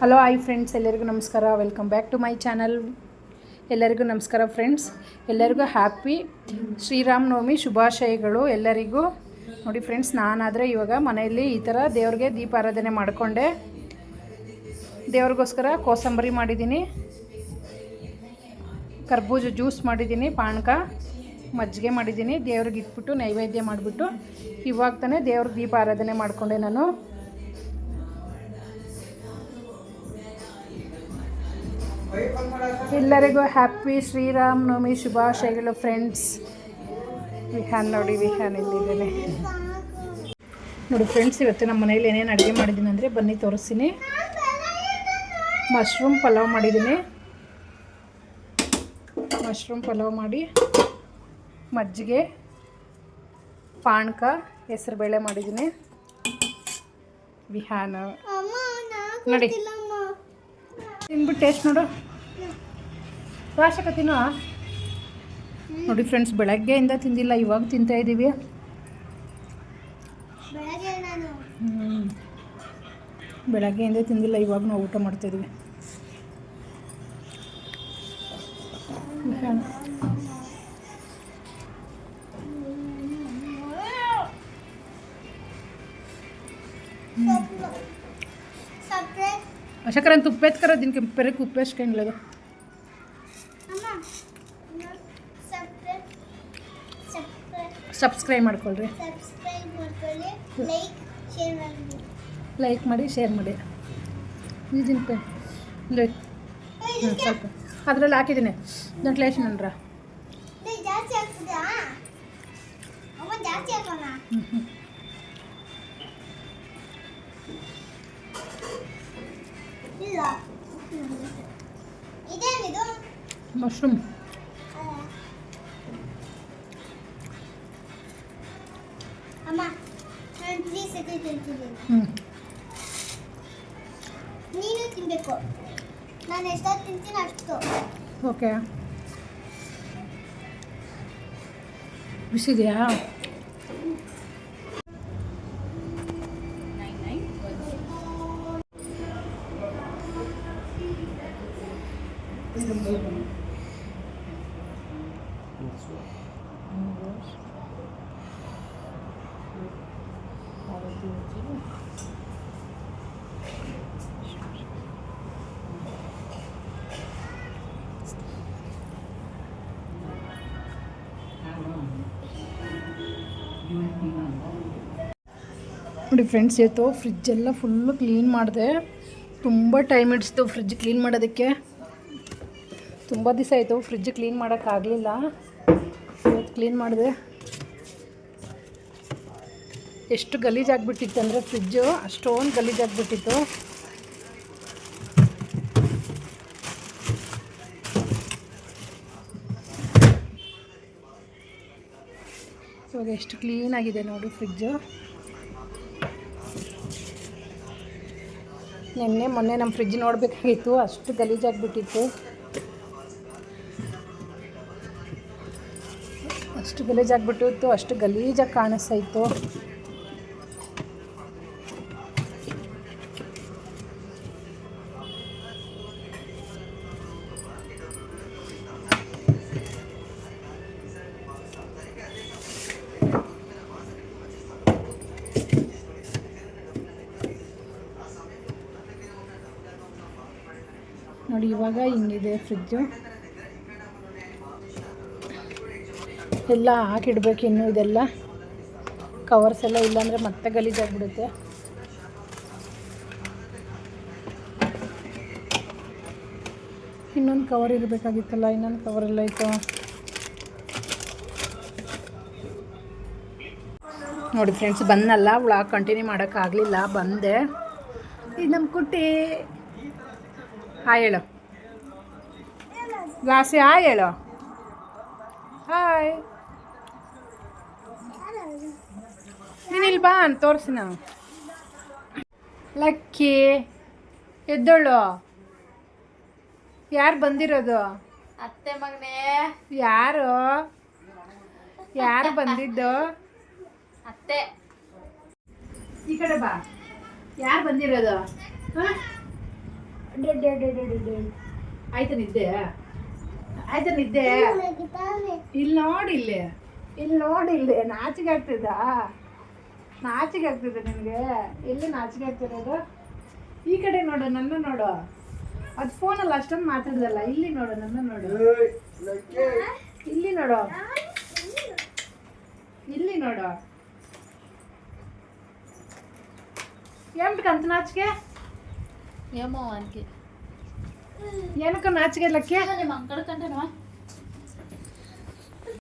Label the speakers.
Speaker 1: Hello hi friends ಎಲ್ಲರಿಗೂ ನಮಸ್ಕಾರ. Welcome back to my channel ಎಲ್ಲರಿಗೂ ನಮಸ್ಕಾರ ಫ್ರೆಂಡ್ಸ್ ಎಲ್ಲರಿಗೂ ಹ್ಯಾಪಿ ಶ್ರೀರಾಮನವಮಿ ಶುಭಾಶಯಗಳು ಎಲ್ಲರಿಗೂ. ನೋಡಿ ಫ್ರೆಂಡ್ಸ್ ನಾನಾದರೆ ಇವಾಗ ಮನೆಯಲ್ಲಿ ಈ ಥರ ದೇವ್ರಿಗೆ ದೀಪಾರಾಧನೆ ಮಾಡಿಕೊಂಡೆ. ದೇವ್ರಿಗೋಸ್ಕರ ಕೋಸಂಬರಿ ಮಾಡಿದ್ದೀನಿ. ಕರ್ಬೂಜ ಜ್ಯೂಸ್ ಮಾಡಿದ್ದೀನಿ, ಪಾನಕ ಮಜ್ಜಿಗೆ ಮಾಡಿದ್ದೀನಿ. ದೇವ್ರಿಗೆ ಇಟ್ಬಿಟ್ಟು ನೈವೇದ್ಯ ಮಾಡಿಬಿಟ್ಟು ಇವಾಗ ತಾನೇ ದೇವ್ರಿಗೆ ದೀಪ ಆರಾಧನೆ ಮಾಡಿಕೊಂಡೆ ನಾನು. ಎಲ್ಲರಿಗೂ ಹ್ಯಾಪಿ ಶ್ರೀರಾಮ್ ನವಮಿ ಶುಭಾಶಯಗಳು ಫ್ರೆಂಡ್ಸ್ ವಿಹಾನ್ ನೋಡಿ ವಿಹಾನ್ ಇಲ್ಲಿದ್ದೇನೆ ನೋಡಿ ಫ್ರೆಂಡ್ಸ್ ಇವತ್ತು ನಮ್ಮ ಮನೇಲಿ ಏನೇನು ಅಡುಗೆ ಮಾಡಿದ್ದೀನಿ ಅಂದರೆ ಬನ್ನಿ ತೋರಿಸ್ತೀನಿ. ಮಶ್ರೂಮ್ ಪಲಾವ್ ಮಾಡಿದ್ದೀನಿ. ಮಶ್ರೂಮ್ ಪಲಾವ್ ಮಾಡಿ ಮಜ್ಜಿಗೆ ಪಾನಕ ಹೆಸರುಬೇಳೆ ಮಾಡಿದ್ದೀನಿ. ವಿಹಾನ್. ನೋಡಿ. ತಿನ್ಬಿಟ್ಟು ಟೇಸ್ಟ್ ನೋಡು. ರಾಶಕ ತಿನ್ನು? ನೋಡಿ ಫ್ರೆಂಡ್ಸ್ ಬೆಳಗ್ಗೆಯಿಂದ ತಿಂದಿಲ್ಲ, ಇವಾಗ ತಿಂತಾ ಇದ್ದೀವಿ ಬೆಳಗ್ಗೆಯಿಂದ ತಿಂದಿಲ್ಲ, ಇವಾಗ ನಾವು ಊಟ ಮಾಡ್ತಾಯಿದ್ವಿ
Speaker 2: ಸಪ್ರೆ
Speaker 1: ಅಶಕರನ್ ತುಪ್ಪ ಎತ್ಕರ ದಿನಕ್ಕೆ ಪೆರಕ್ಕೆ ಉಪ್ಪು ಎಷ್ಟು ಕಂಡ್ಲದು
Speaker 2: ಅಮ್ಮ ಸಪ್ರೆ ಸಪ್ರೆ
Speaker 1: ಸಬ್ಸ್ಕ್ರೈಬ್ ಮಾಡ್ಕೊಳ್ರಿ.
Speaker 2: ಸಬ್ಸ್ಕ್ರೈಬ್ ಮಾಡ್ಕೊಳ್ಳಿ ಲೈಕ್ ಮಾಡಿ
Speaker 1: ಶೇರ್ ಮಾಡಿ. ಇದೀನಿ ಪೆ ಹ್ಞೂ ಸ್ವಲ್ಪ. ಅದರಲ್ಲಿ ಹಾಕಿದ್ದೀನಿ. ದಂಟ್ಲೇಶ್ ನನ್ರ ಮಶ್ರೂಮ್
Speaker 2: ಅಮ್ಮ ನಾನು ತ್ರೀ ಸತಿ ತಿಂತಿದ್ದೀನಿ
Speaker 1: ಹ್ಞೂ
Speaker 2: ನೀನು ತಿನ್ನಬೇಕು ನಾನು ಎಷ್ಟೊತ್ತು ತಿಂತೀನಿ ಅಷ್ಟು
Speaker 1: ಓಕೆ ಬಿಸಿದೆಯಾ ನೋಡಿ ಫ್ರೆಂಡ್ಸ್ ಇವತ್ತು ಫ್ರಿಜ್ಜೆಲ್ಲ ಫುಲ್ಲು ಕ್ಲೀನ್ ಮಾಡಿದೆ. ತುಂಬ ಟೈಮ್ ಹಿಡಿಸ್ತು ಫ್ರಿಜ್ ಕ್ಲೀನ್ ಮಾಡೋದಕ್ಕೆ. ತುಂಬ ದಿವಸ ಆಯಿತು ಫ್ರಿಜ್ ಕ್ಲೀನ್ ಮಾಡೋಕ್ಕಾಗಲಿಲ್ಲ ಇವತ್ತು ಕ್ಲೀನ್ ಮಾಡಿದೆ. ಎಷ್ಟು ಗಲೀಜಾಗ್ಬಿಟ್ಟಿತ್ತು ಅಂದರೆ ಫ್ರಿಜ್ಜು, ಅಷ್ಟೊಂದು ಗಲೀಜಾಗ್ಬಿಟ್ಟಿತ್ತು. ಇವಾಗ ಎಷ್ಟು ಕ್ಲೀನಾಗಿದೆ ನೋಡಿ ಫ್ರಿಜ್ಜು. ನಿನ್ನೆ, ಮೊನ್ನೆ ನಮ್ಮ ಫ್ರಿಜ್ ನೋಡಬೇಕಾಗಿತ್ತು, ಅಷ್ಟು ಗಲೀಜಾಗ್ಬಿಟ್ಟಿತ್ತು. ಅಷ್ಟು ಗಲೀಜಾಗ್ಬಿಟ್ಟಿತ್ತು, ಅಷ್ಟು ಗಲೀಜಾಗಿ ಕಾಣಿಸ್ತಾ ಇತ್ತು. ನೋಡಿ, ಇವಾಗ ಹಿಂಗಿದೆ ಫ್ರಿಜ್ಜು. ಎಲ್ಲ ಹಾಕಿಡ್ಬೇಕು ಇನ್ನು ಇದೆಲ್ಲ. ಕವರ್ಸ್ ಎಲ್ಲ ಇಲ್ಲಾಂದರೆ ಮತ್ತೆ ಗಲೀಜಾಗ್ಬಿಡುತ್ತೆ. ಇನ್ನೊಂದು ಕವರ್ ಇರಬೇಕಾಗಿತ್ತಲ್ಲ, ಇನ್ನೊಂದು ಕವರ್ ಎಲ್ಲ ಇತ್ತು ನೋಡಿ ಫ್ರೆಂಡ್ಸ್ ಬಂದಲ್ಲ ವ್ಲಾಗ್ ಕಂಟಿನ್ಯೂ ಮಾಡೋಕ್ಕಾಗಲಿಲ್ಲ, ಬಂದೆ. ಇದು ನಮ್ಮ ಕುಟ್ಟಿ. ಹಾಯ್ ಹೇಳು. ಲಾಸಿ ಹಾಯ್ ಹೇಳು. ಹಾಯ್ ನೀನು ಇಲ್ಲಿ ಬಾ ಅಂತ ತೋರಿಸಿ ನಾವು ಲಕ್ಕಿ ಎದ್ದೋಳು. ಯಾರು ಬಂದಿರೋದು?
Speaker 2: ಅತ್ತೆ ಮಗನೇ.
Speaker 1: ಯಾರು? ಯಾರು ಬಂದಿದ್ದು?
Speaker 2: ಅತ್ತೆ.
Speaker 1: ಈ ಕಡೆ ಬಾ. ಯಾರು ಬಂದಿರೋದು? ಹಾಂ? ಆಯ್ತಾ ನಿದ್ದೆ? ಆಯ್ತು ನಿದ್ದೆ? ಇಲ್ಲಿ ನೋಡಿ ಇಲ್ಲಿ. ಇಲ್ಲಿ ನೋಡಿ ಆಗ್ತದ ನಾಚಿಕೆ ಆಗ್ತದೆ ನಾಚಿಕೆ ಆಗ್ತಿದೆ ನಿನಗೆ. ಎಲ್ಲಿ ನಾಚಿಕೆ ಆಗ್ತಿರೋದು? ಈ ಕಡೆ ನೋಡು ನನ್ನ ನೋಡು. ಅದು ಫೋನಲ್ಲಿ ಅಷ್ಟೊಂದು ಮಾತಾಡ್ದಲ್ಲ. ಇಲ್ಲಿ ನೋಡು ನನ್ನ ನೋಡು. ಇಲ್ಲಿ ನೋಡು. ಇಲ್ಲಿ ನೋಡು. ಎಂಟು ಕಂತ ನಾಚಿಕೆ?
Speaker 3: ఏమో వానికి.
Speaker 1: వెనక
Speaker 3: నాచుకెళ్ళకే మన కంటేనా